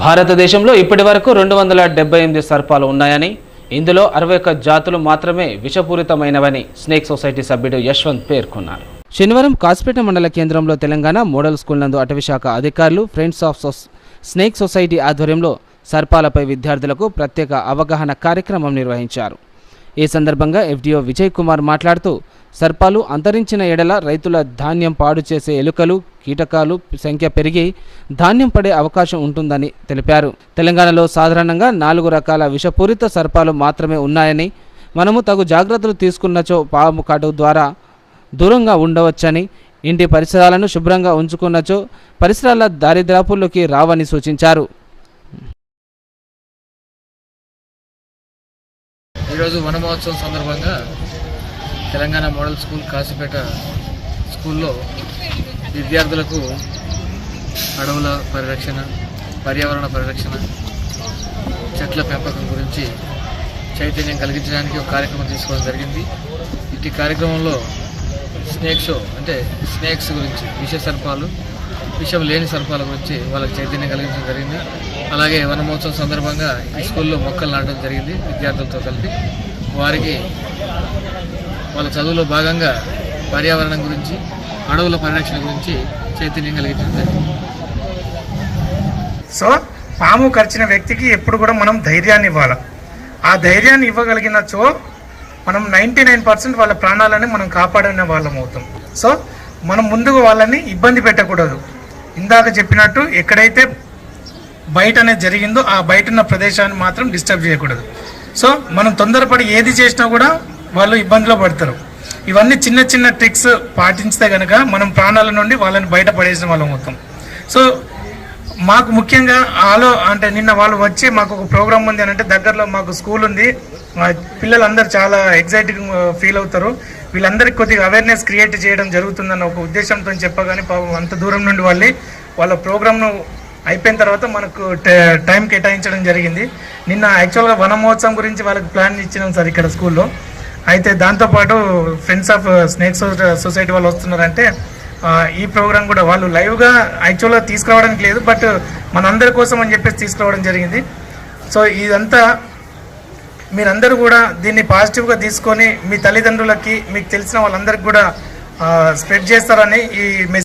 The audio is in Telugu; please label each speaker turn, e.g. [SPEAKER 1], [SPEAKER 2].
[SPEAKER 1] భారతదేశంలో ఇప్పటి వరకు రెండు వందల డెబ్బై ఎనిమిది సర్పాలు ఉన్నాయని ఇందులో అరవై ఒక్క జాతులు మాత్రమే విషపూరితమైనవని స్నేక్ సొసైటీ సభ్యుడు యశ్వంత్ పేర్కొన్నారు. శనివారం కాసిపేట మండల కేంద్రంలో తెలంగాణ మోడల్ స్కూల్ నందు అటవీశాఖ అధికారులు ఫ్రెండ్స్ ఆఫ్ స్నేక్ సొసైటీ ఆధ్వర్యంలో సర్పాలపై విద్యార్థులకు ప్రత్యేక అవగాహన కార్యక్రమం నిర్వహించారు. ఈ సందర్భంగా ఎఫ్డిఓ విజయ్ కుమార్ మాట్లాడుతూ సర్పాలు అంతరించిన ఎడల రైతుల ధాన్యం పాడు చేసే ఎలుకలు కీటకాలు సంఖ్య పెరిగి ధాన్యం పడే అవకాశం ఉంటుందని తెలిపారు. తెలంగాణలో సాధారణంగా నాలుగు రకాల విషపూరిత సర్పాలు మాత్రమే ఉన్నాయని మనము తగు జాగ్రత్తలు తీసుకున్నచో పాము కాటు ద్వారా దూరంగా ఉండవచ్చని ఇంటి పరిసరాలను శుభ్రంగా ఉంచుకున్నచో పరిసరాల దారిద్రాపుల్లోకి రావని సూచించారు.
[SPEAKER 2] ఈరోజు వన మహోత్సవం సందర్భంగా తెలంగాణ మోడల్ స్కూల్ కాసిపేట స్కూల్లో విద్యార్థులకు అడవుల పరిరక్షణ పర్యావరణ పరిరక్షణ చెట్ల పెంపకం గురించి చైతన్యం కలిగించడానికి ఒక కార్యక్రమం తీసుకోవడం జరిగింది. ఇట్టి కార్యక్రమంలో స్నేక్ షో అంటే స్నేక్స్ గురించి విష సర్పాలు విషం లేని సర్పాల గురించి వాళ్ళకి చైతన్యం కలిగించడం జరిగింది. అలాగే వనమహోత్సవం సందర్భంగా ఈ స్కూల్లో మొక్కలు నాటడం జరిగింది విద్యార్థులతో కలిపి. వారికి వాళ్ళ చదువులో భాగంగా పర్యావరణం గురించి అడవుల పరిరక్షణ గురించి చైతన్యం కలిగించడం జరిగింది
[SPEAKER 3] సో పాము కరిచిన వ్యక్తికి ఎప్పుడు కూడా మనం ధైర్యాన్ని ఇవ్వాలి? ఆ ధైర్యాన్ని ఇవ్వగలిగినచో మనం నైంటీ నైన్ పర్సెంట్ వాళ్ళ ప్రాణాలని మనం కాపాడిన వాళ్ళం అవుతాం. సో మనం ముందుకు వాళ్ళని ఇబ్బంది పెట్టకూడదు. ఇందాక చెప్పినట్టు ఎక్కడైతే బయట అనేది జరిగిందో ఆ బయట ఉన్న ప్రదేశాన్ని మాత్రం డిస్టర్బ్ చేయకూడదు. సో మనం తొందరపడి ఏది చేసినా కూడా వాళ్ళు ఇబ్బందిలో పడతారు. ఇవన్నీ చిన్న చిన్న ట్రిక్స్ పాటించితే కనుక మనం ప్రాణాల నుండి వాళ్ళని బయట పడేసిన వాళ్ళం మొత్తం సో మాకు ముఖ్యంగా ఆలో అంటే నిన్న వాళ్ళు వచ్చి మాకు ఒక ప్రోగ్రామ్ ఉంది అని అంటే దగ్గరలో మాకు స్కూల్ ఉంది. మా పిల్లలందరూ చాలా ఎగ్జైటింగ్ ఫీల్ అవుతారు. వీళ్ళందరికీ కొద్దిగా అవేర్నెస్ క్రియేట్ చేయడం జరుగుతుందన్న ఒక ఉద్దేశంతో చెప్పగానే పాపం అంత దూరం నుండి వాళ్ళు వాళ్ళ ప్రోగ్రామ్ను అయిపోయిన తర్వాత మనకు టైం కేటాయించడం జరిగింది. నిన్న యాక్చువల్గా వన మహోత్సవం గురించి వాళ్ళకి ప్లాన్ ఇచ్చినాం సార్ ఇక్కడ స్కూల్లో. అయితే దాంతోపాటు ఫ్రెండ్స్ ఆఫ్ స్నేక్స్ సొసైటీ వాళ్ళు వస్తున్నారంటే ఈ ప్రోగ్రామ్ కూడా వాళ్ళు లైవ్గా యాక్చువల్గా తీసుకురావడానికి లేదు బట్ మనందరి కోసం అని చెప్పేసి తీసుకురావడం జరిగింది. సో ఇదంతా మీరందరూ కూడా దీన్ని పాజిటివ్గా తీసుకొని మీ తల్లిదండ్రులకి మీకు తెలిసిన వాళ్ళందరికీ కూడా స్ప్రెడ్ చేస్తారని ఈ మెసేజ్